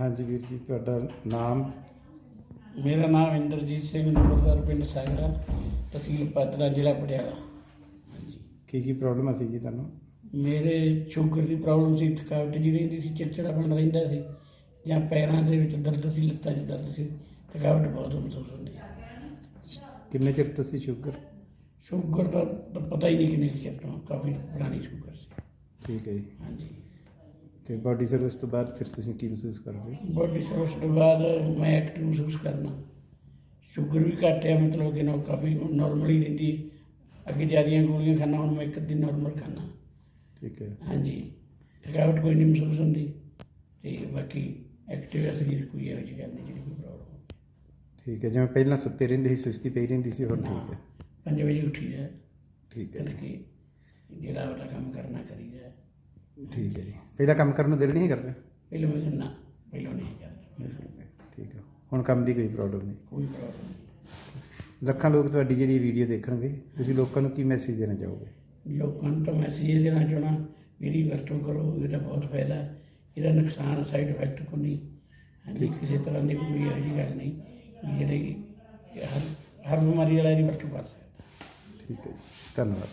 ਹਾਂਜੀ ਵੀਰ ਜੀ ਤੁਹਾਡਾ ਨਾਮ? ਮੇਰਾ ਨਾਮ ਇੰਦਰਜੀਤ ਸਿੰਘ ਨੰਬਰਦਾਰ ਪਿੰਡ ਸਾਗਰਾ ਤਹਿਸੀਲ ਪਾਤਰਾ ਜ਼ਿਲ੍ਹਾ ਪਟਿਆਲਾ। ਕੀ ਕੀ ਪ੍ਰੋਬਲਮ ਸੀ ਜੀ ਤੁਹਾਨੂੰ? ਮੇਰੇ ਸ਼ੂਗਰ ਦੀ ਪ੍ਰੋਬਲਮ ਸੀ ਥਕਾਵਟ ਜੀ ਰਹਿੰਦੀ ਸੀ ਚਿੜਚਿੜਾਪਣ ਰਹਿੰਦਾ ਸੀ ਜਾਂ ਪੈਰਾਂ ਦੇ ਵਿੱਚ ਦਰਦ ਸੀ ਲੱਤਾਂ 'ਚ ਦਰਦ ਸੀ ਥਕਾਵਟ ਬਹੁਤ ਮਹਿਸੂਸ ਹੁੰਦੀ ਕਿੰਨੇ ਚਿਰ ਤੋਂ ਸੀ ਸ਼ੂਗਰ? ਸ਼ੂਗਰ ਦਾ ਤਾਂ ਪਤਾ ਹੀ ਨਹੀਂ ਕਿੰਨੇ ਚਿਰ ਤੋਂ ਕਾਫੀ ਪੁਰਾਣੀ ਸ਼ੂਗਰ ਸੀ। ਠੀਕ ਹੈ ਜੀ। ਹਾਂਜੀ। ਤੇ ਬਾਡੀ ਸਰਵਿਸ ਤੋਂ ਬਾਅਦ ਫਿਰ ਤੁਸੀਂ ਕੀ ਮਹਿਸੂਸ ਕਰ ਰਹੇ ਹੋ? ਬੋਡੀ ਸਰਵਿਸ ਤੋਂ ਬਾਅਦ ਮੈਂ ਐਕਟਿਵ ਮਹਿਸੂਸ ਕਰਨਾ ਸ਼ੂਗਰ ਵੀ ਘੱਟ ਹੈ ਮਤਲਬ ਕਿ ਨਾ ਕਾਫੀ ਨਾਰਮਲ ਰਹਿੰਦੀ ਹੈ। ਅੱਗੇ ਜ਼ਿਆਦੀਆਂ ਗੋਲੀਆਂ ਖਾਣਾ ਹੁਣ ਮੈਂ ਇੱਕ ਦਿਨ ਨਾਰਮਲ ਖਾਣਾ ਠੀਕ ਹੈ। ਹਾਂਜੀ। ਥਕਾਵਟ ਕੋਈ ਨਹੀਂ ਮਹਿਸੂਸ ਹੁੰਦੀ। ਤੇ ਬਾਕੀ ਐਕਟਿਵ ਹੈ ਸਰੀਰ ਕੋਈ ਇਹੋ ਜਿਹੀ ਗੱਲ ਨਹੀਂ ਜਿਹੜੀ ਕੋਈ ਪ੍ਰੋਬਲਮ ਠੀਕ ਹੈ ਜਿਵੇਂ ਪਹਿਲਾਂ ਸੁੱਤੇ ਰਹਿੰਦੇ ਸੀ ਸੁਸਤੀ ਪਈ ਰਹਿੰਦੀ ਸੀ ਹੁਣ ਠੀਕ ਹੈ। 5 ਵਜੇ ਉੱਠੀ ਜਾ ਠੀਕ ਹੈ। ਕਰਕੇ ਜਿਹੜਾ ਉਹਦਾ ਕੰਮ ਕਰਨਾ ਕਰੀਦਾ। ਠੀਕ ਹੈ ਜੀ। ਪਹਿਲਾਂ ਕੰਮ ਕਰਨ ਨੂੰ ਦਿਲ ਨਹੀਂ ਕਰਦਾ? ਪਹਿਲਾਂ ਮੈਂ ਕਿਹਾ ਨਾ ਪਹਿਲਾਂ ਨਹੀਂ ਕਰਦਾ। ਠੀਕ ਹੈ। ਹੁਣ ਕੰਮ ਦੀ ਕੋਈ ਪ੍ਰੋਬਲਮ ਨਹੀਂ। ਕੋਈ ਪ੍ਰੋਬਲਮ ਨਹੀਂ। ਲੱਖਾਂ ਲੋਕ ਤੁਹਾਡੀ ਜਿਹੜੀ ਵੀਡੀਓ ਦੇਖਣਗੇ ਤੁਸੀਂ ਲੋਕਾਂ ਨੂੰ ਕੀ ਮੈਸੇਜ ਦੇਣਾ ਚਾਹੋਗੇ? ਲੋਕਾਂ ਨੂੰ ਤਾਂ ਮੈਸੇਜ ਇਹ ਦੇਣਾ ਚਾਹਣਾ ਮੇਰੀ ਵਰਤੋਂ ਕਰੋ ਇਹਦਾ ਬਹੁਤ ਫਾਇਦਾ ਹੈ। ਇਹਦਾ ਨੁਕਸਾਨ ਸਾਈਡ ਇਫੈਕਟ ਕੋਈ ਨਹੀਂ। ਹਾਂਜੀ ਕਿਸੇ ਤਰ੍ਹਾਂ ਦੀ ਕੋਈ ਇਹੋ ਜਿਹੀ ਗੱਲ ਨਹੀਂ ਜਿਹੜੇ ਹਰ ਹਰ ਬਿਮਾਰੀ ਵਾਲਾ ਇਹਦੀ ਵਰਤੋਂ ਕਰ ਸਕਦਾ। ਠੀਕ ਹੈ ਜੀ। ਧੰਨਵਾਦ